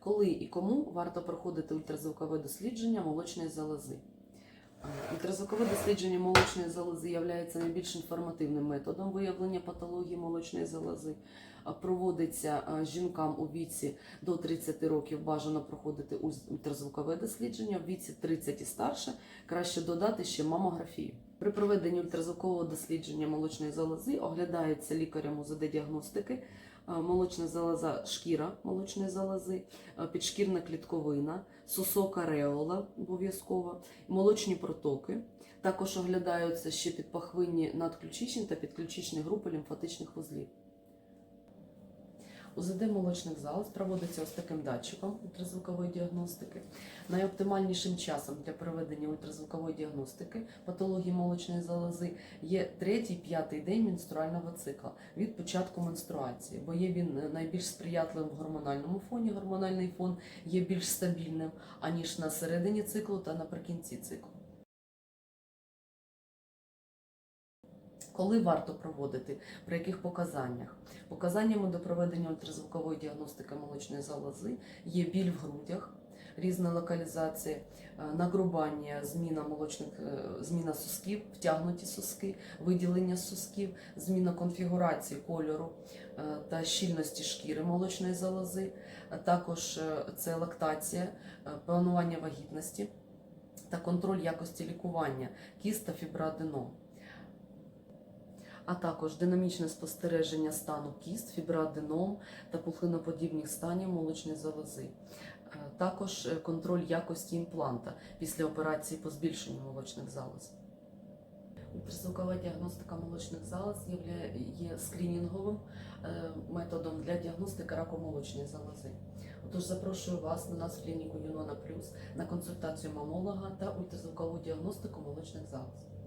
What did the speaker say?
Коли і кому варто проходити ультразвукове дослідження молочної залози? Е, Ультразвукове дослідження молочної залози є найбільш інформативним методом виявлення патології молочної залози. Е, Проводиться е, жінкам у віці до 30 років бажано проходити ультразвукове дослідження, в віці 30 і старше краще додати ще мамографію. При проведенні ультразвукового дослідження молочної залози оглядається лікарем УЗД-діагностики е, молочна залоза, шкіра молочної залози, е, підшкірна клітковина, сусока ареола обов'язково, молочні протоки. Також оглядаються ще підпахвинні надключичні та підключичні групи лімфатичних вузлів. УЗД молочних залоз проводиться ось таким датчиком ультразвукової діагностики. Найоптимальнішим часом для проведення ультразвукової діагностики патології молочної залози є третій-п'ятий день менструального цикла від початку менструації, бо є він найбільш сприятливим в гормональному фоні. Гормональний фон є більш стабільним аніж на середині циклу та наприкінці циклу. Коли варто проводити, при яких показаннях? Показаннями до проведення ультразвукової діагностики молочної залози є біль в грудях, різна локалізація, е, нагрубання, зміна молочних, е, зміна сосків, втягнуті соски, виділення сосків, зміна конфігурації кольору е, та щільності шкіри молочної залози, також це лактація, планування вагітності та контроль якості лікування кіст та фіброаденом а також динамічне спостереження стану кіст, фіброаденом та пухлиноподібних станів молочної залози. Е, Також е, контроль якості імпланта після операції по збільшенню молочних залоз. Ультразвукова діагностика молочних залоз є, є скринінговим е, методом для діагностики раку молочної залози. Отож, запрошую вас на нас в клініку Юнона Плюс на консультацію мамолога та ультразвукову діагностику молочних залоз.